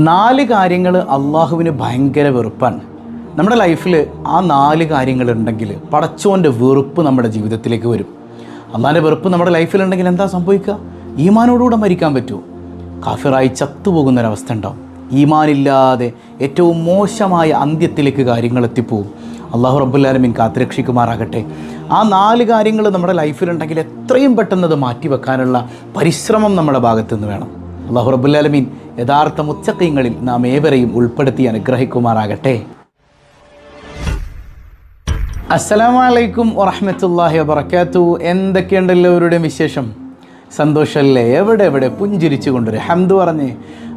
നാല് കാര്യങ്ങൾ അള്ളാഹുവിന് ഭയങ്കര വെറുപ്പാണ്. നമ്മുടെ ലൈഫിൽ ആ നാല് കാര്യങ്ങൾ കാര്യങ്ങളുണ്ടെങ്കിൽ പടച്ചോന്റെ വെറുപ്പ് നമ്മുടെ ജീവിതത്തിലേക്ക് വരും. അള്ളാന്റെ വെറുപ്പ് നമ്മുടെ ലൈഫിലുണ്ടെങ്കിൽ എന്താ സംഭവിക്കുക? ഈമാനോടുകൂടെ മരിക്കാൻ പറ്റുമോ കാഫിറായി ചത്തുപോകുന്നൊരവസ്ഥ ഉണ്ടാവും. ഈമാനില്ലാതെ ഏറ്റവും മോശമായ അന്ത്യത്തിലേക്ക് കാര്യങ്ങൾ എത്തിപ്പോവും. അള്ളാഹു റബ്ബുല്ലാലമീൻ കാത്തുരക്ഷിക്കുമാറാകട്ടെ. ആ നാല് കാര്യങ്ങൾ നമ്മുടെ ലൈഫിലുണ്ടെങ്കിൽ എത്രയും പെട്ടെന്ന് അത് മാറ്റിവെക്കാനുള്ള പരിശ്രമം നമ്മുടെ ഭാഗത്തുനിന്ന് വേണം. അള്ളാഹു റബ്ബുല്ലാലമീൻ യഥാർത്ഥ മുച്ചക്കയങ്ങളിൽ നാം ഏവരെയും ഉൾപ്പെടുത്തി അനുഗ്രഹിക്കുമാറാകട്ടെ. അസ്സലാമലൈക്കും വറഹമത്തല്ലാഹി വബർക്കാത്തു എന്തൊക്കെയുണ്ട് എല്ലാവരുടെയും വിശേഷം? സന്തോഷമല്ലേ എവിടെ എവിടെ? പുഞ്ചിരിച്ചു കൊണ്ടൊരു ഹംദ് പറഞ്ഞ്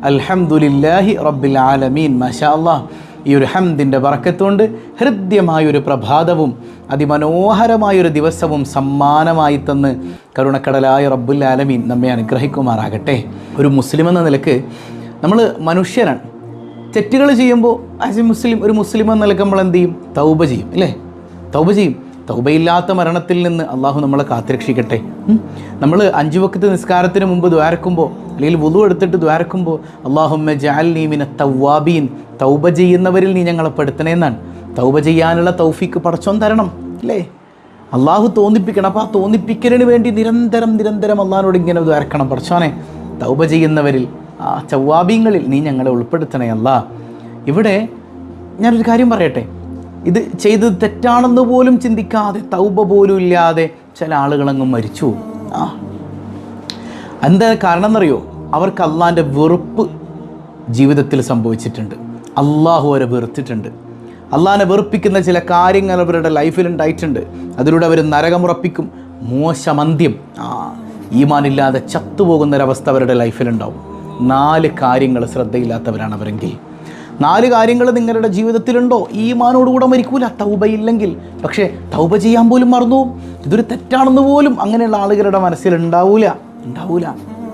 അൽഹംദുലില്ലാഹി റബ്ബിൽ ആലമീൻ മഷാ അല്ലാഹ് ഈ ഒരു ഹംദിന്റെ വറക്കത്തുകൊണ്ട് ഹൃദ്യമായൊരു പ്രഭാതവും അതിമനോഹരമായൊരു ദിവസവും സമ്മാനമായി തന്ന് കരുണക്കടലായ റബ്ബുൽ ആലമീൻ നമ്മെ അനുഗ്രഹിക്കുമാറാകട്ടെ. ഒരു മുസ്ലിം എന്ന നിലയ്ക്ക് നമ്മൾ മനുഷ്യരാണ്. തെറ്റുകൾ ചെയ്യുമ്പോൾ ആസ് എ മുസ്ലിം ഒരു മുസ്ലിം എന്ന നിലയ്ക്ക് നമ്മൾ എന്ത് ചെയ്യും? തൗബ ചെയ്യും അല്ലേ? തൗബ ചെയ്യും. തൗബയില്ലാത്ത മരണത്തിൽ നിന്ന് അള്ളാഹു നമ്മളെ കാത്തിരക്ഷിക്കട്ടെ. നമ്മൾ അഞ്ചു വക്കത്ത് നിസ്കാരത്തിന് മുമ്പ് ദ്വാരക്കുമ്പോൾ അല്ലെങ്കിൽ വുളു എടുത്തിട്ട് ദ്വാരക്കുമ്പോൾ അള്ളാഹുമ്മ ജാൽ നീമിന തൗവാബീൻ തൗബ ചെയ്യുന്നവരിൽ നീ ഞങ്ങളെ പെടുത്തണേന്നാണ്. തൗബ ചെയ്യാനുള്ള തൗഫീക്ക് പടച്ചോൻ തരണം അല്ലേ? അള്ളാഹു തോന്നിപ്പിക്കണം. അപ്പോൾ ആ തോന്നിപ്പിക്കലിന് വേണ്ടി നിരന്തരം നിരന്തരം അള്ളാഹിനോട് ഇങ്ങനെ ദ്വാരക്കണം. പടച്ചോനെ തൗബ ചെയ്യുന്നവരിൽ ആ ചൗവാബീങ്ങളിൽ നീ ഞങ്ങളെ ഉൾപ്പെടുത്തണേ അല്ല. ഇവിടെ ഞാനൊരു കാര്യം പറയട്ടെ. ഇത് ചെയ്തത് തെറ്റാണെന്ന് പോലും ചിന്തിക്കാതെ തൗബ പോലും ഇല്ലാതെ ചില ആളുകളങ്ങ് മരിച്ചു. ആ എന്താ കാരണം എന്നറിയോ അവർക്ക് അള്ളാന്റെ വെറുപ്പ് ജീവിതത്തിൽ സംഭവിച്ചിട്ടുണ്ട്. അള്ളാഹു അവരെ വെറുത്തിട്ടുണ്ട്. അള്ളാഹിനെ വെറുപ്പിക്കുന്ന ചില കാര്യങ്ങൾ അവരുടെ ലൈഫിൽ ഉണ്ടായിട്ടുണ്ട്. അതിലൂടെ അവർ നരകമുറപ്പിക്കും മോശമന്ത്യം ആ ഈമാനില്ലാതെ ചത്തുപോകുന്നൊരവസ്ഥ അവരുടെ ലൈഫിലുണ്ടാവും നാല് കാര്യങ്ങൾ ശ്രദ്ധയില്ലാത്തവരാണ് അവരെങ്കിൽ. നാല് കാര്യങ്ങൾ നിങ്ങളുടെ ജീവിതത്തിലുണ്ടോ? ഈമാനോടുകൂടെ മരിക്കൂല. തൗബയില്ലെങ്കിൽ. പക്ഷേ തൗബ ചെയ്യാൻ പോലും മറന്നു. ഇതൊരു തെറ്റാണെന്ന് പോലും അങ്ങനെയുള്ള ആളുകളുടെ മനസ്സിൽ ഉണ്ടാവൂല.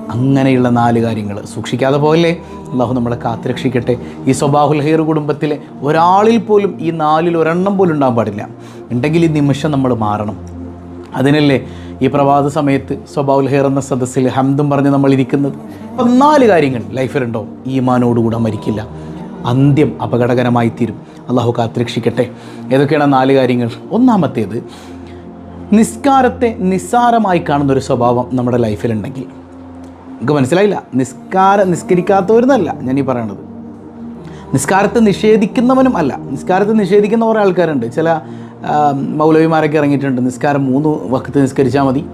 അങ്ങനെയുള്ള നാല് കാര്യങ്ങൾ സൂക്ഷിക്കാതെ പോകല്ലേ? അള്ളാഹു നമ്മളെ കാത്തുരക്ഷിക്കട്ടെ. ഈ സ്വബാഹുൽ ഹെയർ കുടുംബത്തിലെ ഒരാളിൽ പോലും ഈ നാലിൽ ഒരെണ്ണം പോലും ഉണ്ടാകാൻ പാടില്ല. ഉണ്ടെങ്കിൽ ഈ നിമിഷം നമ്മൾ മാറണം. അതിനല്ലേ ഈ പ്രഭാത സമയത്ത് സ്വബാവുൽ ഹെയർ എന്ന സദസ്സിൽ ഹംദും പറഞ്ഞ് നമ്മൾ ഇരിക്കുന്നത്. അപ്പം നാല് കാര്യങ്ങൾ ലൈഫിലുണ്ടോ? ഈമാനോടുകൂടെ മരിക്കില്ല. അന്ത്യം അപകടകരമായി തീരും. അള്ളാഹു കാത്തുരക്ഷിക്കട്ടെ. ഏതൊക്കെയാണ് നാല് കാര്യങ്ങൾ? ഒന്നാമത്തേത് നിസ്കാരത്തെ നിസ്സാരമായി കാണുന്നൊരു സ്വഭാവം നമ്മുടെ ലൈഫിലുണ്ടെങ്കിൽ. നിങ്ങൾക്ക് മനസ്സിലായില്ല? നിസ്കാര നിസ്കരിക്കാത്തവരുന്നല്ല ഞാൻ ഈ പറയണത്. നിസ്കാരത്തെ നിഷേധിക്കുന്നവനും അല്ല. നിസ്കാരത്തെ നിഷേധിക്കുന്ന കുറേ ആൾക്കാരുണ്ട്. ചില മൗലവിമാരൊക്കെ ഇറങ്ങിയിട്ടുണ്ട്. നിസ്കാരം മൂന്ന് വക്കത്ത് നിസ്കരിച്ചാൽ മതി.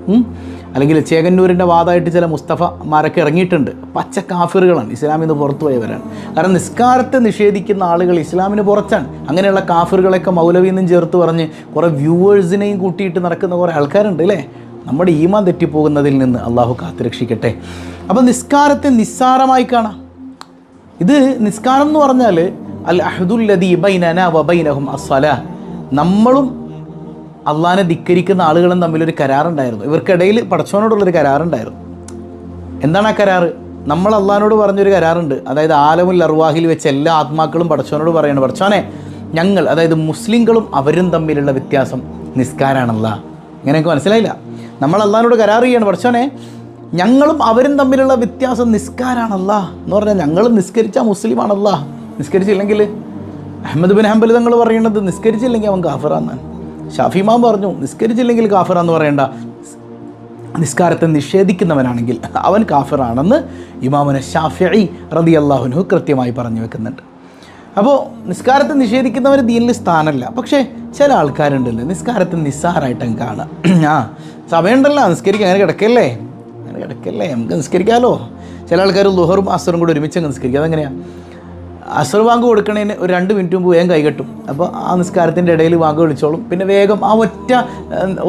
അല്ലെങ്കിൽ ചേകന്നൂരിന്റെ വാദമായിട്ട് ചില മുസ്തഫമാരൊക്കെ ഇറങ്ങിയിട്ടുണ്ട്. പച്ച കാഫിറുകളാണ്. ഇസ്ലാമിൽ നിന്ന് പോയവരാണ്. കാരണം നിസ്കാരത്തെ നിഷേധിക്കുന്ന ആളുകൾ ഇസ്ലാമിന് പുറത്താണ്. അങ്ങനെയുള്ള കാഫിറുകളൊക്കെ മൗലവിയിൽ നിന്നും ചേർത്ത് പറഞ്ഞ് കുറേ വ്യൂവേഴ്സിനെയും കൂട്ടിയിട്ട് നടക്കുന്ന കുറേ ആൾക്കാരുണ്ട് അല്ലേ? നമ്മുടെ ഈമാൻ തെറ്റിപ്പോകുന്നതിൽ നിന്ന് അള്ളാഹു കാത്തുരക്ഷിക്കട്ടെ. അപ്പം നിസ്കാരത്തെ നിസ്സാരമായി കാണാം. ഇത് നിസ്കാരം എന്ന് പറഞ്ഞാൽ അൽ അഹദുല്ലദി ബൈനന വബൈനഹും അസ്സല. നമ്മളും അള്ളാഹിനെ ധിക്കരിക്കുന്ന ആളുകളും തമ്മിലൊരു കരാറുണ്ടായിരുന്നു. ഇവർക്കിടയിൽ പടച്ചവനോടുള്ളൊരു കരാറുണ്ടായിരുന്നു. എന്താണ് ആ കരാറ്? നമ്മൾ അള്ളഹാനോട് പറഞ്ഞൊരു കരാറുണ്ട്. അതായത് ആലമുൽ അർവാഹിൽ വെച്ച് എല്ലാ ആത്മാക്കളും പടച്ചവനോട് പറയണം. പടച്ചവനെ ഞങ്ങൾ അതായത് മുസ്ലിങ്ങളും അവരും തമ്മിലുള്ള വ്യത്യാസം നിസ്കാരാണല്ല. ഇങ്ങനെയൊക്കെ മനസ്സിലായില്ല. നമ്മൾ അള്ളഹാനോട് കരാർ ചെയ്യാണ്. പടച്ചവനെ ഞങ്ങളും അവരും തമ്മിലുള്ള വ്യത്യാസം നിസ്കാരാണല്ല എന്ന് പറഞ്ഞാൽ ഞങ്ങൾ നിസ്കരിച്ചാൽ മുസ്ലിമാണല്ല. നിസ്കരിച്ചില്ലെങ്കിൽ അഹമ്മദ് ബിൻ ഹംബൽ തങ്ങൾ പറയുന്നത് നിസ്കരിച്ചില്ലെങ്കിൽ അവൻ കാഫറാന്ന്. ഷാഫിമാൻ പറഞ്ഞു നിസ്കരിച്ചില്ലെങ്കിൽ കാഫറാന്ന് പറയണ്ട. നിസ്കാരത്തെ നിഷേധിക്കുന്നവനാണെങ്കിൽ അവൻ കാഫിറാണെന്ന് ഇമാമന ഷാഫി റതി അള്ളാഹുനു കൃത്യമായി പറഞ്ഞു വെക്കുന്നുണ്ട്. അപ്പോൾ നിസ്കാരത്തെ നിഷേധിക്കുന്നവന് ദീനിൽ സ്ഥാനമല്ല. പക്ഷേ ചില ആൾക്കാരുണ്ടല്ലോ നിസ്കാരത്തെ നിസ്സാരമായിട്ട് കാണുക ആ സമയമുണ്ടല്ലോ നിസ്കരിക്കാൻ അങ്ങനെ കിടക്കല്ലേ? അങ്ങനെ കിടക്കല്ലേ നമുക്ക് നിസ്കരിക്കാമല്ലോ ചില ആൾക്കാർ ലുഹറും അസറും കൂടി ഒരുമിച്ച് നിസ്കരിക്കുക അതെങ്ങനെയാണ് അസർ വാങ്ക് കൊടുക്കുന്നതിന് ഒരു രണ്ട് മിനിറ്റ് മുമ്പ് വേഗം കൈകെട്ടും. അപ്പോൾ ആ നിസ്കാരത്തിന്റെ ഇടയിൽ വാങ്ക് വിളിച്ചോളും. പിന്നെ വേഗം ആ ഒറ്റ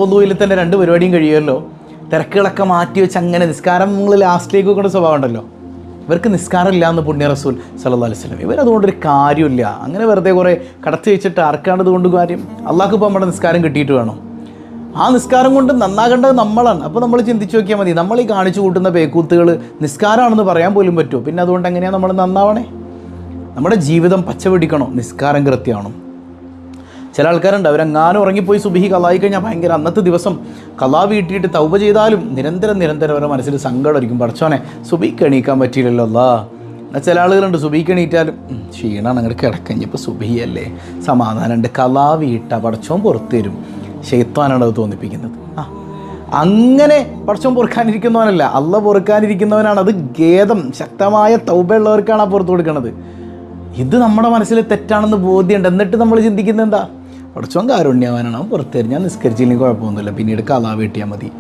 ഒന്നുവിൽ തന്നെ രണ്ട് പരിപാടിയും കഴിയുമല്ലോ. തിരക്കുകളൊക്കെ മാറ്റി വെച്ച് അങ്ങനെ നിസ്കാരം നിങ്ങൾ ലാസ്റ്റിലേക്ക് കൊണ്ട് സ്വഭാവം ഉണ്ടല്ലോ. ഇവർക്ക് നിസ്കാരം ഇല്ലാന്ന് പുണ്യ റസൂൽ സല്ലല്ലാഹു അലൈഹി വസല്ലം. ഇവരതുകൊണ്ടൊരു കാര്യമില്ല അങ്ങനെ വെറുതെ കുറേ കടത്തി വെച്ചിട്ട് ആർക്കാണ് കൊണ്ട് കാര്യം? അള്ളാഹ്ക്ക് ഇപ്പോൾ നമ്മുടെ നിസ്കാരം കിട്ടിയിട്ട് വേണം. ആ നിസ്കാരം കൊണ്ട് നന്നാകേണ്ടത് നമ്മളാണ്. അപ്പോൾ നമ്മൾ ചിന്തിച്ച് നോക്കിയാൽ മതി. നമ്മൾ ഈ കാണിച്ചു കൂട്ടുന്ന പേക്കൂത്തുകൾ നിസ്കാരമാണെന്ന് പറയാൻ പോലും പറ്റുമോ? പിന്നെ അതുകൊണ്ട് എങ്ങനെയാണ് നമ്മൾ നന്നാവണേ? നമ്മുടെ ജീവിതം പച്ചപിടിക്കണോ? നിസ്കാരം കൃത്യമാണോ? ചില ആൾക്കാരുണ്ട് അവരെങ്ങാനും ഉറങ്ങിപ്പോയി സുബിഹി കലായി കഴിഞ്ഞാൽ ഭയങ്കര അന്നത്തെ ദിവസം കലാ വീട്ടിയിട്ട് തൗബ ചെയ്താലും നിരന്തരം നിരന്തരം അവരുടെ മനസ്സിൽ സങ്കടമായിരിക്കും പഠിച്ചോനെ സുബിക്ക് എണീക്കാൻ പറ്റിയില്ലല്ലോ അല്ലാ. എന്നാൽ ചില ആളുകളുണ്ട് സുബിക്ക് എണീറ്റാലും "ഉം, ക്ഷീണമാണ് അങ്ങോട്ട് കിടക്കഞ്ഞിപ്പോൾ സുബിയല്ലേ സമാധാനമുണ്ട് കലാ വീട്ട പടച്ചോൻ പുറത്തു തരും ഷെയ്ത്താനാണ് അത് തോന്നിപ്പിക്കുന്നത്. ആ അങ്ങനെ പടച്ചോൻ പൊറുക്കാനിരിക്കുന്നവനല്ല അല്ല പൊറുക്കാനിരിക്കുന്നവനാണ്. അത് ഖേദം ശക്തമായ തൗബയുള്ളവർക്കാണ് ആ പുറത്തു കൊടുക്കുന്നത് ഇത് നമ്മുടെ മനസ്സിൽ തെറ്റാണെന്ന് ബോധ്യമുണ്ട്. എന്നിട്ട് നമ്മൾ ചിന്തിക്കുന്നത് എന്താ? പടച്ചോൻ കാരുണ്യവാനാണ്. അവൻ ഞാൻ നിസ്കരിച്ചില്ലെങ്കിൽ കുഴപ്പമൊന്നുമില്ല. പിന്നീട് കലാ വീട്ടിയാൽ മതി.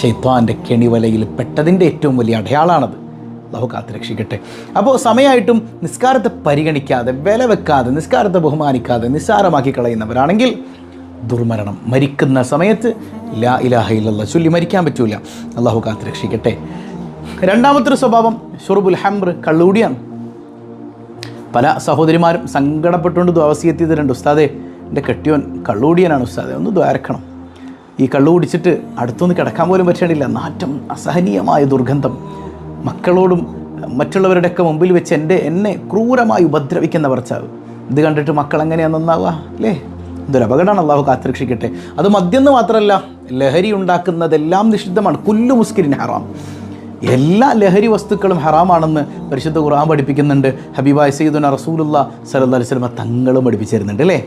ഷെയ്ത്താന്റെ കെണിവലയിൽ പെട്ടതിന്റെ ഏറ്റവും വലിയ അടയാളാണത്. അള്ളാഹു കാത്തുരക്ഷിക്കട്ടെ. അപ്പോൾ സമയമായിട്ടും നിസ്കാരത്തെ പരിഗണിക്കാതെ വില വെക്കാതെ നിസ്കാരത്തെ ബഹുമാനിക്കാതെ നിസ്സാരമാക്കി കളയുന്നവരാണെങ്കിൽ ദുർമരണം. മരിക്കുന്ന സമയത്ത് ലാ ഇലാഹ ഇല്ലല്ലാ ചൊല്ലി മരിക്കാൻ പറ്റൂല. അള്ളാഹു കാത്തുരക്ഷിക്കട്ടെ. രണ്ടാമത്തൊരു സ്വഭാവം ഷുറുബുൽ ഹംർ കള്ളൂടിയാണ് പല സഹോദരിമാരും സങ്കടപ്പെട്ടുകൊണ്ട് ദ്വാസി എത്തിയതുണ്ട് ഉസ്താദെ എന്റെ കെട്ടിയോൻ കള്ളുകൂടിയനാണ് ഉസ്താദെ ഒന്ന് ദ്വാരക്കണം. ഈ കള്ളു കുടിച്ചിട്ട് അടുത്തൊന്ന് കിടക്കാൻ പോലും പറ്റണില്ല. നാറ്റം അസഹനീയമായ ദുർഗന്ധം. മക്കളോടും മറ്റുള്ളവരുടെയൊക്കെ മുമ്പിൽ വെച്ച് എന്റെ എന്നെ ക്രൂരമായി ഉപദ്രവിക്കുന്ന ഭർത്താവ്. ഇത് കണ്ടിട്ട് മക്കൾ എങ്ങനെയാണ് നന്നാവുക? അല്ലേ? ഇതൊരു അപകടമാണ്. അള്ളാഹു കാത്തിരക്ഷിക്കട്ടെ. അത് മദ്യം എന്ന് മാത്രമല്ല ലഹരി ഉണ്ടാക്കുന്നതെല്ലാം നിഷിദ്ധമാണ്. കുല്ലു മുസ്കിരിൻ ഹറാം. എല്ലാ ലഹരി വസ്തുക്കളും ഹറാമാണെന്ന് പരിശുദ്ധ ഖുർആൻ പഠിപ്പിക്കുന്നുണ്ട്. ഹബീബായ് സയ്യിദുന റസൂലുള്ള സലഹ് വസല്ലമ തങ്ങളും പഠിപ്പിച്ചിരുന്നുണ്ട് അല്ലേ.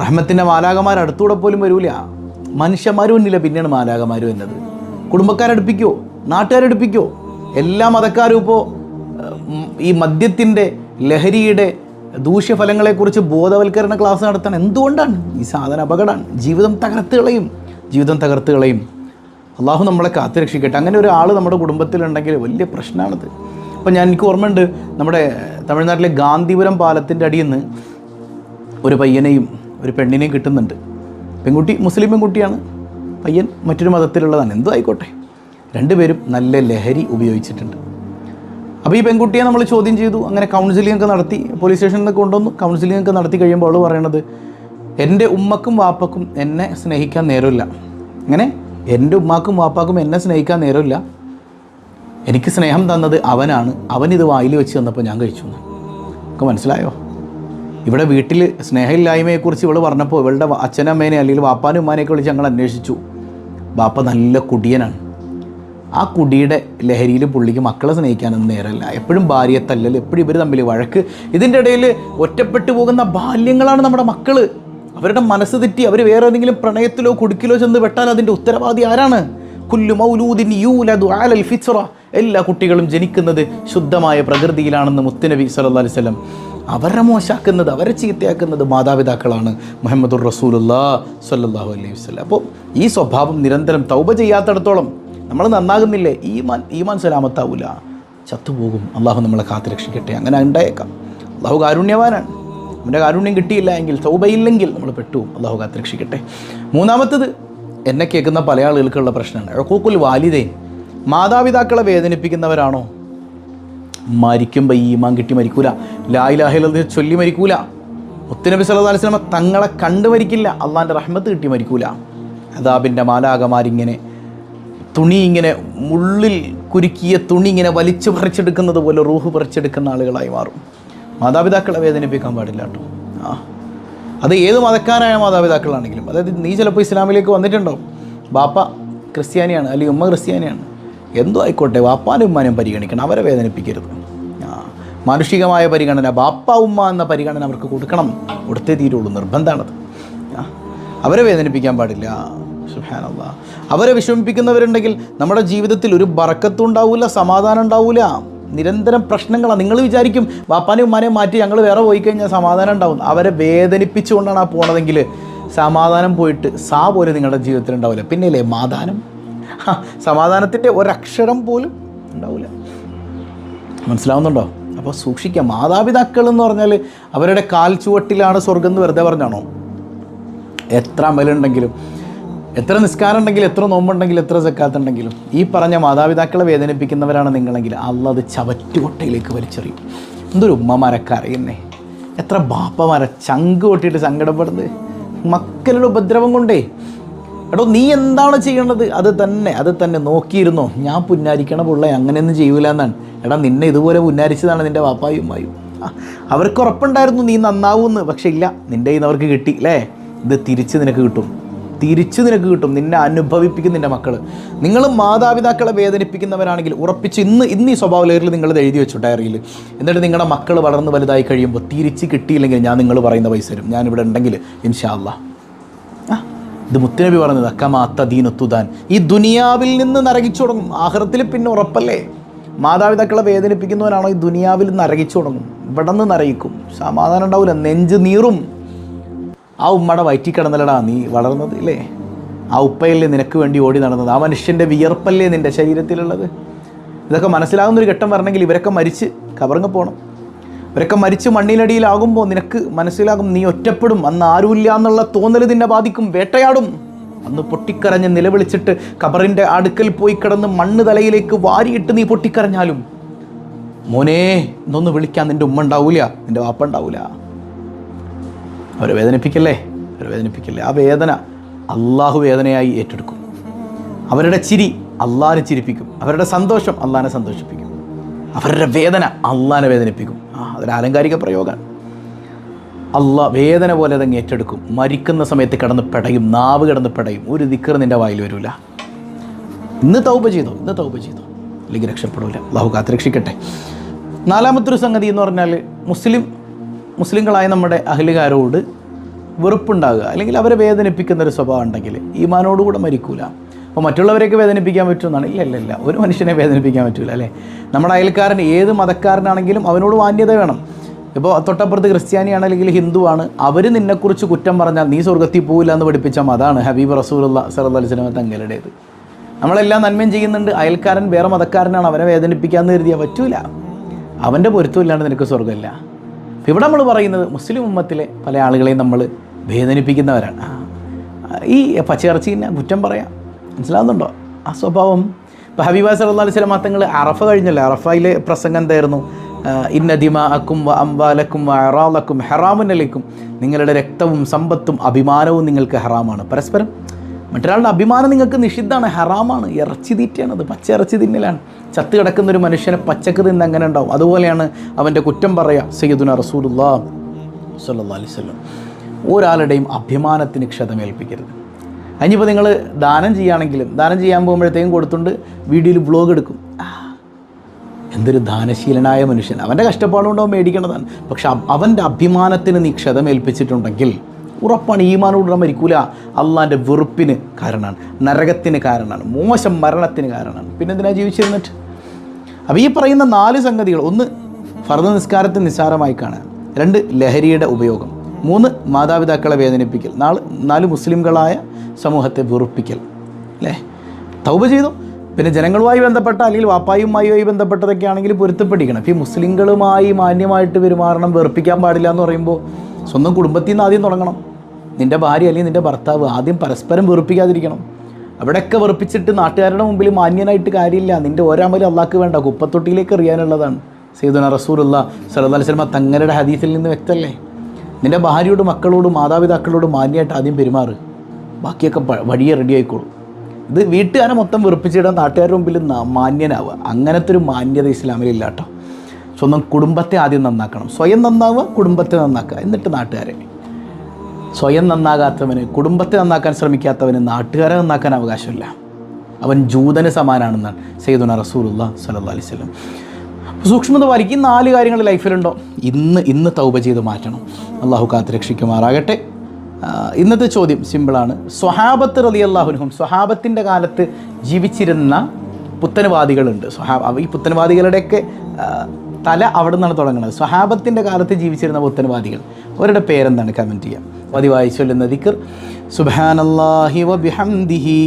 റഹ്മത്തിന്റെ മാലാകമാർ അടുത്തൂടെ പോലും വരൂല. മനുഷ്യന്മാരും ഒന്നില്ല പിന്നെയാണ് മാലാകമാരും എന്നത് കുടുംബക്കാരടുപ്പിക്കോ? നാട്ടുകാരടുപ്പിക്കോ? എല്ലാ മതക്കാരും ഇപ്പോൾ ഈ മദ്യത്തിന്റെ ലഹരിയുടെ ദൂഷ്യഫലങ്ങളെക്കുറിച്ച് ബോധവൽക്കരണ ക്ലാസ് നടത്താൻ എന്തുകൊണ്ടാണ്? ഈ സാധന അപകടമാണ്. ജീവിതം തകർത്ത് കളയും. ജീവിതം തകർത്ത് കളയും. അള്ളാഹു നമ്മളെ കാത്തുരക്ഷിക്കട്ടെ അങ്ങനെ ഒരാൾ നമ്മുടെ കുടുംബത്തിലുണ്ടെങ്കിൽ വലിയ പ്രശ്നമാണത്. അപ്പോൾ ഞാൻ എനിക്ക് ഓർമ്മയുണ്ട് നമ്മുടെ തമിഴ്നാട്ടിലെ ഗാന്ധിപുരം പാലത്തിന്റെ അടിയിൽ നിന്ന് ഒരു പയ്യനെയും ഒരു പെണ്ണിനെയും കിട്ടുന്നുണ്ട്. പെൺകുട്ടി മുസ്ലിം പെൺകുട്ടിയാണ്. പയ്യൻ മറ്റൊരു മതത്തിലുള്ളതാണ്. എന്തോ ആയിക്കോട്ടെ. രണ്ടുപേരും നല്ല ലഹരി ഉപയോഗിച്ചിട്ടുണ്ട്. അപ്പോൾ ഈ പെൺകുട്ടിയെ നമ്മൾ ചോദ്യം ചെയ്തു. അങ്ങനെ കൗൺസിലിംഗ് ഒക്കെ നടത്തി പോലീസ് സ്റ്റേഷനിൽ നിന്ന് കൊണ്ടുവന്നു. കൗൺസിലിംഗ് ഒക്കെ നടത്തി കഴിയുമ്പോൾ അവൾ പറയണത് എന്റെ ഉമ്മക്കും വാപ്പക്കും എന്നെ സ്നേഹിക്കാൻ നേരമില്ല. അങ്ങനെ എന്റെ ഉമ്മാക്കും വാപ്പാക്കും എന്നെ സ്നേഹിക്കാൻ നേരമില്ല. എനിക്ക് സ്നേഹം തന്നത് അവനാണ്. അവൻ ഇത് വായിൽ വെച്ച് തന്നപ്പോൾ ഞാൻ കഴിച്ചു നമുക്ക് മനസ്സിലായോ? ഇവിടെ വീട്ടിൽ സ്നേഹമില്ലായ്മയെക്കുറിച്ച് ഇവൾ പറഞ്ഞപ്പോൾ ഇവളുടെ അച്ഛനമ്മേനെ അല്ലെങ്കിൽ വാപ്പാനും ഉമ്മാനെയൊക്കെ വിളിച്ച് ഞങ്ങൾ അന്വേഷിച്ചു. വാപ്പ നല്ല കുടിയനാണ്. ആ കുടിയുടെ ലഹരിയിൽ പുള്ളിക്ക് മക്കളെ സ്നേഹിക്കാനൊന്നും നേരമല്ല. എപ്പോഴും ഭാര്യയെ തല്ലൽ എപ്പോഴും ഇവർ തമ്മിൽ വഴക്ക്. ഇതിന്റെ ഇടയിൽ ഒറ്റപ്പെട്ടു പോകുന്ന ബാല്യങ്ങളാണ് നമ്മുടെ മക്കൾ അവരുടെ മനസ്സ് തെറ്റി അവർ വേറെ ഏതെങ്കിലും പ്രണയത്തിലോ കുടുക്കിലോ ചെന്ന് വെട്ടാൽ അതിന്റെ ഉത്തരവാദി ആരാണ്? കുല്ലു മൗലൂദിൻ യൂലദു അലൽ ഫിത്ര എല്ലാ കുട്ടികളും ജനിക്കുന്നത് ശുദ്ധമായ പ്രകൃതിയിലാണെന്ന് മുത്തുനബി സല്ലല്ലാഹു അലൈഹി വസല്ലം അവരെ മോശാക്കുന്നത് അവരെ ചീത്തയാക്കുന്നത് മാതാപിതാക്കളാണ് മുഹമ്മദുർ റസൂലുല്ലാ സല്ലല്ലാഹു അലൈഹി വസല്ലം. അപ്പോൾ ഈ സ്വഭാവം നിരന്തരം തൗബ ചെയ്യാത്തടത്തോളം നമ്മൾ നന്നാകുന്നില്ലേ? ഈമാൻ ഈമാൻ സലാമത്താവൂല. ചത്തുപോകും. അള്ളാഹു നമ്മളെ കാത്തുരക്ഷിക്കട്ടെ അങ്ങനെ ഉണ്ടായേക്കാം. അള്ളാഹു കാരുണ്യവാനാണ്. അവന്റെ കാരുണ്യം കിട്ടിയില്ല എങ്കിൽ സൗഭയില്ലെങ്കിൽ നമ്മൾ പെട്ടു. അള്ളാഹു കാത്തിരക്ഷിക്കട്ടെ. മൂന്നാമത്തത് എന്നെ കേൾക്കുന്ന പല ആളുകൾക്കുള്ള പ്രശ്നമാണ്. എഴക്കൂക്കുൽ വാലിദേൻ മാതാപിതാക്കളെ വേദനിപ്പിക്കുന്നവരാണോ? മരിക്കുമ്പോൾ ഈമാൻ കിട്ടി മരിക്കൂല. ലായിലാഹില ചൊല്ലി മരിക്കൂല. മുത്തനബി സല്ലാ അലൈഹി തങ്ങളെ കണ്ടു മരിക്കില്ല. അള്ളാന്റെ റഹ്മത്ത് കിട്ടി മരിക്കൂല. അതാബിന്റെ മാലാകമാരിങ്ങനെ തുണി ഇങ്ങനെ മുള്ളിൽ കുരുക്കിയ തുണി ഇങ്ങനെ വലിച്ചു പറിച്ചെടുക്കുന്നത് പോലെ റൂഹ് പറിച്ചെടുക്കുന്ന ആളുകളായി മാറും. മാതാപിതാക്കളെ വേദനിപ്പിക്കാൻ പാടില്ല കേട്ടോ. ആ. അത് ഏത് മതക്കാരായ മാതാപിതാക്കളാണെങ്കിലും അതായത് നീ ചിലപ്പോൾ ഇസ്ലാമിലേക്ക് വന്നിട്ടുണ്ടോ ബാപ്പ ക്രിസ്ത്യാനിയാണ് അല്ലെങ്കിൽ ഉമ്മ ക്രിസ്ത്യാനിയാണ്. എന്തോ ആയിക്കോട്ടെ വാപ്പാനും ഉമ്മാനും പരിഗണിക്കണം അവരെ വേദനിപ്പിക്കരുത്. ആ. മാനുഷികമായ പരിഗണന ബാപ്പ ഉമ്മ എന്ന പരിഗണന അവർക്ക് കൊടുക്കണം. കൊടുത്തേ തീരുള്ളൂ നിർബന്ധമാണത് അവരെ വേദനിപ്പിക്കാൻ പാടില്ല. സുഹാനല്ല അവരെ വിഷമിപ്പിക്കുന്നവരുണ്ടെങ്കിൽ നമ്മുടെ ജീവിതത്തിൽ ഒരു ബറക്കത്തും ഉണ്ടാവില്ല സമാധാനം ഉണ്ടാവില്ല നിരന്തരം പ്രശ്നങ്ങളാണ് നിങ്ങൾ വിചാരിക്കും വാപ്പാനെയും ഉമ്മാനെയും മാറ്റി ഞങ്ങൾ വേറെ പോയി കഴിഞ്ഞാൽ സമാധാനം ഉണ്ടാവും. അവരെ വേദനിപ്പിച്ചുകൊണ്ടാണ് ആ പോണതെങ്കിൽ സമാധാനം പോയിട്ട് സാ പോലും നിങ്ങളുടെ ജീവിതത്തിൽ ഉണ്ടാവില്ല. പിന്നെയല്ലേ മാധാനം ഹ, സമാധാനത്തിന്റെ ഒരക്ഷരം പോലും ഉണ്ടാവില്ല. മനസ്സിലാവുന്നുണ്ടോ? അപ്പോൾ സൂക്ഷിക്കുക മാതാപിതാക്കൾ എന്ന് പറഞ്ഞാൽ അവരുടെ കാൽ ചുവട്ടിലാണ് സ്വർഗം എന്ന് വെറുതെ പറഞ്ഞാണോ? എത്ര അമലുണ്ടെങ്കിലും. എത്ര നിസ്കാരം ഉണ്ടെങ്കിലും എത്ര നോമ്പുണ്ടെങ്കിൽ എത്ര സക്കാത്തുണ്ടെങ്കിലും ഈ പറഞ്ഞ മാതാപിതാക്കളെ വേദനിപ്പിക്കുന്നവരാണ് നിങ്ങളെങ്കിൽ അല്ല അത് ചവറ്റുകൊട്ടയിലേക്ക് വലിച്ചെറിയും. എന്തൊരു ഉമ്മമാരൊക്കെ അറിയുന്നേ. എത്ര ബാപ്പമാരെ ചങ്ക് കൊട്ടിയിട്ട് സങ്കടപ്പെടുന്നത്. മക്കളുടെ ഉപദ്രവം കൊണ്ടേ. എടോ നീ എന്താണ് ചെയ്യേണ്ടത് അത് തന്നെ അത് തന്നെ. നോക്കിയിരുന്നോ? ഞാൻ പുന്നാരിക്കണ പുള്ള അങ്ങനെയൊന്നും ചെയ്യൂല എന്നാണ്. എടാ നിന്നെ ഇതുപോലെ പുന്നാരിച്ചതാണ് നിന്റെ വാപ്പായും ഉമ്മായും. അവർക്ക് ഉറപ്പുണ്ടായിരുന്നു നീ നന്നാവൂന്ന്. പക്ഷേ ഇല്ല നിന്റെ നിന്ന് അവർക്ക് കിട്ടി അല്ലേ? ഇത് തിരിച്ച് നിനക്ക് കിട്ടും. തിരിച്ചു നിനക്ക് കിട്ടും. നിന്നെ അനുഭവിപ്പിക്കും നിന്റെ മക്കൾ നിങ്ങൾ മാതാപിതാക്കളെ വേദനിപ്പിക്കുന്നവരാണെങ്കിൽ ഉറപ്പിച്ച് ഇന്ന് ഇന്ന് ഈ സ്വഭാവ ലെയറിൽ നിങ്ങൾ എഴുതി വെച്ചു ഡയറിയിൽ എന്നിട്ട് നിങ്ങളുടെ മക്കൾ വളർന്ന് വലുതായി കഴിയുമ്പോൾ തിരിച്ച് കിട്ടിയില്ലെങ്കിൽ ഞാൻ നിങ്ങൾ പറയുന്ന പൈസ തരും. ഞാനിവിടെ ഉണ്ടെങ്കിൽ ഇൻഷാല്ല ഇത് മുത്തനബി പറഞ്ഞത് അക്കമാത്ത ദീനത്തുദാൻ. ഈ ദുനിയാവിൽ നിന്ന് നരകിച്ചു തുടങ്ങും. ആഹ്റത്തിൽ പിന്നെ ഉറപ്പല്ലേ? മാതാപിതാക്കളെ വേദനിപ്പിക്കുന്നവനാണോ ഈ ദുനിയാവിൽ നരകിച്ചു തുടങ്ങും? ഇവിടെ നിന്ന് നരകിക്കും. സമാധാനം ഉണ്ടാവില്ല നെഞ്ച് നീറും. ആ ഉമ്മയുടെ വയറ്റി കിടന്നല്ലടാ നീ വളർന്നത് ഇല്ലേ? ആ ഉപ്പയല്ലേ നിനക്ക് വേണ്ടി ഓടി നടന്നത്? ആ മനുഷ്യന്റെ വിയർപ്പല്ലേ നിന്റെ ശരീരത്തിലുള്ളത്? ഇതൊക്കെ മനസ്സിലാകുന്നൊരു ഘട്ടം വരണമെങ്കിൽ ഇവരൊക്കെ മരിച്ച് കബറങ്ങ് പോകണം ഇവരൊക്കെ മരിച്ച് മണ്ണിനടിയിലാകുമ്പോൾ നിനക്ക് മനസ്സിലാകും നീ ഒറ്റപ്പെടും. അന്ന് ആരുമില്ല എന്നുള്ള തോന്നൽ നിന്നെ ബാധിക്കും. വേട്ടയാടും. അന്ന് പൊട്ടിക്കരഞ്ഞ് നിലവിളിച്ചിട്ട് കബറിന്റെ അടുക്കൽ പോയി കിടന്ന് മണ്ണ് തലയിലേക്ക് വാരിയിട്ട് നീ പൊട്ടിക്കരഞ്ഞാലും. മോനെ എന്നൊന്ന് വിളിക്കാൻ നിന്റെ ഉമ്മ ഉണ്ടാവില്ല നിന്റെ വാപ്പ ഉണ്ടാവില്ല അവരെ വേദനിപ്പിക്കല്ലേ? അവരെ വേദനിപ്പിക്കല്ലേ? ആ വേദന അള്ളാഹു വേദനയായി ഏറ്റെടുക്കും. അവരുടെ ചിരി അള്ളാഹിനെ ചിരിപ്പിക്കും. അവരുടെ സന്തോഷം അള്ളാഹിനെ സന്തോഷിപ്പിക്കും. അവരുടെ വേദന അള്ളാഹിനെ വേദനിപ്പിക്കും. ആ അതൊരു ആലങ്കാരിക പ്രയോഗമാണ്. അള്ളാഹ് വേദന പോലെ അതങ്ങ് ഏറ്റെടുക്കും. മരിക്കുന്ന സമയത്ത് കിടന്ന് പെടയും നാവ് കിടന്ന് പെടയും. ഒരു ദിക്കർ നിന്റെ വായിൽ വരില്ല ഇന്ന് തൗപ ചെയ്തോ? ഇന്ന് തൗപ ചെയ്തോ? അല്ലെങ്കിൽ രക്ഷപ്പെടില്ല അള്ളാഹു കാത്തുരക്ഷിക്കട്ടെ. നാലാമത്തെ ഒരു സംഗതി എന്ന് പറഞ്ഞാൽ മുസ്ലിം മുസ്ലിങ്ങളായ നമ്മുടെ അഹലുകാരോട് വെറുപ്പുണ്ടാകുക അല്ലെങ്കിൽ അവരെ വേദനിപ്പിക്കുന്ന ഒരു സ്വഭാവം ഉണ്ടെങ്കിൽ ഈമാനോടുകൂടെ മരിക്കൂല. അപ്പോൾ മറ്റുള്ളവരെയൊക്കെ വേദനിപ്പിക്കാൻ പറ്റുമെന്നാണ്. ഇല്ല ഇല്ല ഇല്ല. ഒരു മനുഷ്യനെ വേദനിപ്പിക്കാൻ പറ്റില്ല അല്ലേ? നമ്മുടെ അയൽക്കാരൻ ഏത് മതക്കാരനാണെങ്കിലും അവനോട് മാന്യത വേണം. ഇപ്പോൾ തൊട്ടപ്പുറത്ത് ക്രിസ്ത്യാനിയാണ് അല്ലെങ്കിൽ ഹിന്ദുവാണ് അവർ നിന്നെക്കുറിച്ച് കുറ്റം പറഞ്ഞാൽ നീ സ്വർഗത്തിൽ പോവില്ല എന്ന് പഠിപ്പിച്ച മതാണ് ഹബീബ് റസൂലുള്ള സറദ് അലിസ്ലമ തങ്ങളുടേത്. നമ്മളെല്ലാം നന്മയും ചെയ്യുന്നുണ്ട്. അയൽക്കാരൻ വേറെ മതക്കാരനാണ് അവനെ വേദനിപ്പിക്കാമെന്ന് കരുതിയാൽ പറ്റൂല. അവന്റെ പൊരുത്തമില്ലാണ്ട് നിനക്ക് സ്വർഗമില്ല. ഇവിടെ നമ്മൾ പറയുന്നത് മുസ്ലിം ഉമ്മത്തിലെ പല ആളുകളെയും നമ്മൾ വേദനിപ്പിക്കുന്നവരാണ്. ഈ പച്ചയിറച്ചിനെ കുറ്റം പറയാം. മനസ്സിലാവുന്നുണ്ടോ? ആ സ്വഭാവം. ഇപ്പോൾ ഹബീബ സല്ലാ അലൈഹി സ്വലം അറഫ കഴിഞ്ഞല്ലോ. അറഫയിലെ പ്രസംഗം എന്തായിരുന്നു? ഇന്ന ദിമാഅക്കും വ അംബാലക്കും വ അറാലക്കും ഹറാമുനലിക്കും നിങ്ങളുടെ രക്തവും സമ്പത്തും അഭിമാനവും നിങ്ങൾക്ക് ഹറാമാണ്. പരസ്പരം മറ്റൊരാളുടെ അഭിമാനം നിങ്ങൾക്ക് നിഷിദ്ധമാണ് ഹറാമാണ് ഇറച്ചി തീറ്റയാണ് അത് പച്ച ഇറച്ചി തിന്നലാണ്. ചത്ത് കിടക്കുന്ന ഒരു മനുഷ്യനെ പച്ചക്ക് തിന്ന് അങ്ങനെ ഉണ്ടാവും? അതുപോലെയാണ് അവന്റെ കുറ്റം പറയുക സയ്യിദുന റസൂലുല്ലാ സല്ലാ ഒരാളുടെയും അഭിമാനത്തിന് ക്ഷതമേൽപ്പിക്കരുത്. അതിനിപ്പോൾ നിങ്ങൾ ദാനം ചെയ്യുകയാണെങ്കിലും ദാനം ചെയ്യാൻ പോകുമ്പോഴത്തേക്കും കൊടുത്തുകൊണ്ട് വീഡിയോയിൽ ബ്ലോഗ് എടുക്കും. എന്തൊരു ദാനശീലനായ മനുഷ്യൻ. അവന്റെ കഷ്ടപ്പാടുകൊണ്ടോ മേടിക്കേണ്ടതാണ്. പക്ഷെ അവ- അവന്റെ അഭിമാനത്തിന് നീ ക്ഷതമേൽപ്പിച്ചിട്ടുണ്ടെങ്കിൽ ഉറപ്പാണ് ഈമാനോട് മരിക്കൂല. അള്ളാന്റെ വെറുപ്പിന് കാരണമാണ് നരകത്തിന് കാരണമാണ് മോശം മരണത്തിന് കാരണമാണ് പിന്നെ എന്തിനാ ജീവിച്ചിരുന്നിട്ട് അപ്പോൾ ഈ പറയുന്ന നാല് സംഗതികൾ ഒന്ന് ഫർദ നിസ്കാരത്തെ നിസ്സാരമായി കാണുക രണ്ട് ലഹരിയുടെ ഉപയോഗം മൂന്ന് മാതാപിതാക്കളെ വേദനിപ്പിക്കൽ നാല് നാല് മുസ്ലിംകളായ സമൂഹത്തെ വെറുപ്പിക്കൽ. അല്ലേ? തൗബ ചെയ്തു. പിന്നെ ജനങ്ങളുമായി ബന്ധപ്പെട്ട അല്ലെങ്കിൽ വാപ്പായുമായി ബന്ധപ്പെട്ടതൊക്കെ ആണെങ്കിൽ പൊരുത്തപ്പെടിക്കണം. അപ്പോൾ ഈ മുസ്ലിങ്ങളുമായി മാന്യമായിട്ട് പെരുമാറണം വെറുപ്പിക്കാൻ പാടില്ല എന്ന് പറയുമ്പോൾ സ്വന്തം കുടുംബത്തിൽ നിന്ന് ആദ്യം തുടങ്ങണം. നിന്റെ ഭാര്യ അല്ലെങ്കിൽ നിന്റെ ഭർത്താവ് ആദ്യം പരസ്പരം വെറുപ്പിക്കാതിരിക്കണം. അവിടെയൊക്കെ വെറുപ്പിച്ചിട്ട് നാട്ടുകാരുടെ മുമ്പിൽ മാന്യനായിട്ട് കാര്യമില്ല. നിന്റെ ഓരാമലും അള്ളാക്ക് വേണ്ട. കുപ്പത്തൊട്ടിയിലേക്ക് എറിയാനുള്ളതാണ്. സെയ്തുന റസൂലുള്ള സലഹ് അലൈഹി വസല്ലമ തങ്ങളുടെ ഹദീസിൽ നിന്ന് വ്യക്തമല്ലേ? നിന്റെ ഭാര്യയോട് മക്കളോടും മാതാപിതാക്കളോടും മാന്യമായിട്ട് ആദ്യം പെരുമാറ്. ബാക്കിയൊക്കെ വഴിയെ റെഡി ആയിക്കോളൂ. ഇത് വീട്ടുകാരെ മൊത്തം വെറുപ്പിച്ചിടാൻ നാട്ടുകാരുടെ മുമ്പിൽ മാന്യനാവുക. അങ്ങനത്തെ ഒരു മാന്യത ഇസ്ലാമിലില്ല കേട്ടോ സ്വന്തം കുടുംബത്തെ ആദ്യം നന്നാക്കണം. സ്വയം നന്നാവുക കുടുംബത്തെ നന്നാക്കുക. എന്നിട്ട് നാട്ടുകാരെ സ്വയം നന്നാകാത്തവന് കുടുംബത്തെ നന്നാക്കാൻ ശ്രമിക്കാത്തവന് നാട്ടുകാരെ നന്നാക്കാൻ അവകാശമില്ല. അവൻ ജൂതന് സമാനാണെന്നാണ് സയ്യിദുന റസൂലുള്ള സല്ലല്ലാഹു അലൈഹി സൂക്ഷ്മത പാലിക്കും ഈ നാല് കാര്യങ്ങൾ ലൈഫിലുണ്ടോ? ഇന്ന് ഇന്ന് തൗബ ചെയ്ത് മാറ്റണം. അള്ളാഹു കാത്ത് രക്ഷിക്കുമാറാകട്ടെ. ഇന്നത്തെ ചോദ്യം സിമ്പിളാണ്. സ്വഹാബത്ത് റലി അള്ളാഹുനും സ്വഹാബത്തിന്റെ കാലത്ത് ജീവിച്ചിരുന്ന പുത്തനവാദികളുണ്ട് സ്വഹാബ ഈ പുത്തനവാദികളുടെയൊക്കെ തല അവിടെ നിന്നാണ് തുടങ്ങുന്നത് സ്വഹാബത്തിന്റെ കാലത്ത് ജീവിച്ചിരുന്ന പുത്തനവാദികൾ അവരുടെ പേരെന്താണ്? കമന്റ് ചെയ്യാം. പതിവായി ചൊല്ലുന്ന ദിക്കർ സുബാനല്ലാഹി വബിഹംദിഹി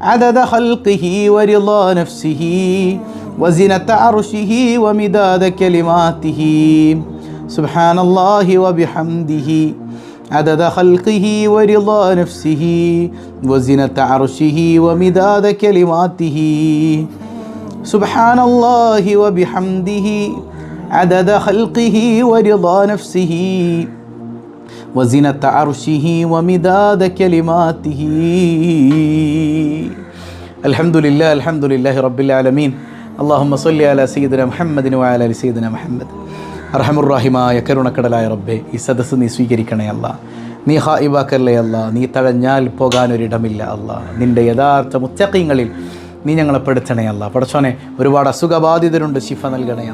عدد خلقه ورضا نفسه وزنة عرشه ومداد كلماته سبحان الله وبحمده عدد خلقه ورضا نفسه وزنة عرشه ومداد كلماته سبحان الله وبحمده عدد خلقه ورضا نفسه വസീനത്ത അർഷിഹി വമിദാദ കലിമാത്തിഹി അൽഹംദുലില്ലാ അൽഹംദുലില്ലാഹി റബ്ബിൽ ആലമീൻ അള്ളാഹുമ്മ സല്ലി അല സീദന മുഹമ്മദിനു അല അലി സീദന മുഹമ്മദ് അർഹമുറാഹിമായ കരുണക്കടലായ റബ്ബെ ഈ സദസ്സ് നീ സ്വീകരിക്കണേ അല്ല. നീ ഹായിബാക്കല്ലേ അല്ല. നീ തഴഞ്ഞാൽ പോകാനൊരിടമില്ല അല്ല. നിന്റെ യഥാർത്ഥ മുത്തക്കീങ്ങളിൽ നീ ഞങ്ങളെ പെടുത്തണേ അല്ല. പടച്ചോനെ ഒരുപാട് അസുഖബാധിതരുണ്ട് ശിഫ നൽകണേ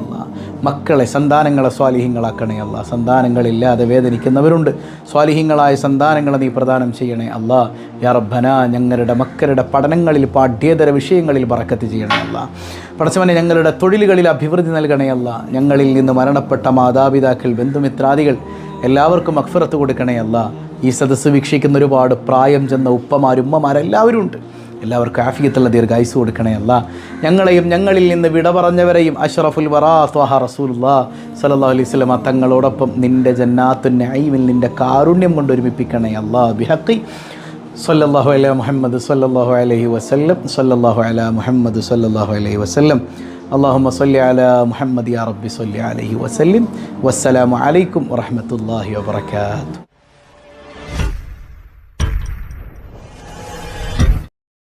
മക്കളെ സന്താനങ്ങളെ സ്വാലിഹ്യങ്ങളാക്കണേ അല്ല. സന്താനങ്ങളില്ലാതെ വേദനിക്കുന്നവരുണ്ട്. സ്വാലിഹ്യങ്ങളായ സന്താനങ്ങളെ നീ പ്രദാനം ചെയ്യണേ അല്ല. യാ റബ്ബന ഞങ്ങളുടെ മക്കളുടെ പഠനങ്ങളിൽ പാഠ്യേതര വിഷയങ്ങളിൽ പറക്കത്ത് ചെയ്യണേ അല്ല. പടച്ചവനെ ഞങ്ങളുടെ തൊഴിലുകളിൽ അഭിവൃദ്ധി നൽകണേ ഞങ്ങളിൽ നിന്ന് മരണപ്പെട്ട മാതാപിതാക്കൾ ബന്ധുമിത്രാദികൾ എല്ലാവർക്കും അക്ഫറത്ത് കൊടുക്കണേ അല്ല. ഈ സദസ്സ് വീക്ഷിക്കുന്ന ഒരുപാട് പ്രായം ചെന്ന ഉപ്പമാരുമ്മമാരെല്ലാവരും ഉണ്ട്. എല്ലാവർക്കും ആഫിയത്തുള്ള ദീർഘായുസ് കൊടുക്കണേ അല്ല. ഞങ്ങളെയും ഞങ്ങളിൽ നിന്ന് വിട പറഞ്ഞവരെയും അഷറഫുൽ വറാ സ്വാഹ റസൂല്ലാ അലൈഹി സ്വലമ തങ്ങളോടൊപ്പം നിന്റെ ജന്നാത്തു ഐമിൽ നിന്റെ കാരുണ്യം കൊണ്ട് ഒരുമിപ്പിക്കണേ അല്ലാ. ബിഹക്കി സല്ലല്ലാഹു അല മുഹമ്മദ് സല്ലല്ലാഹു അലൈഹി വസല്ലം സല്ലല്ലാഹു അല മുഹമ്മദ് സല്ലല്ലാഹു അലൈഹി വസല്ലം. അള്ളാഹു സല്ലി അല മുഹമ്മദ് യാ റബ്ബി സല്ലി അലൈഹി വസല്ലിം. വസ്സലാമു അലൈക്കും വറഹമത്തല്ലാഹി വബർക്കാത്തു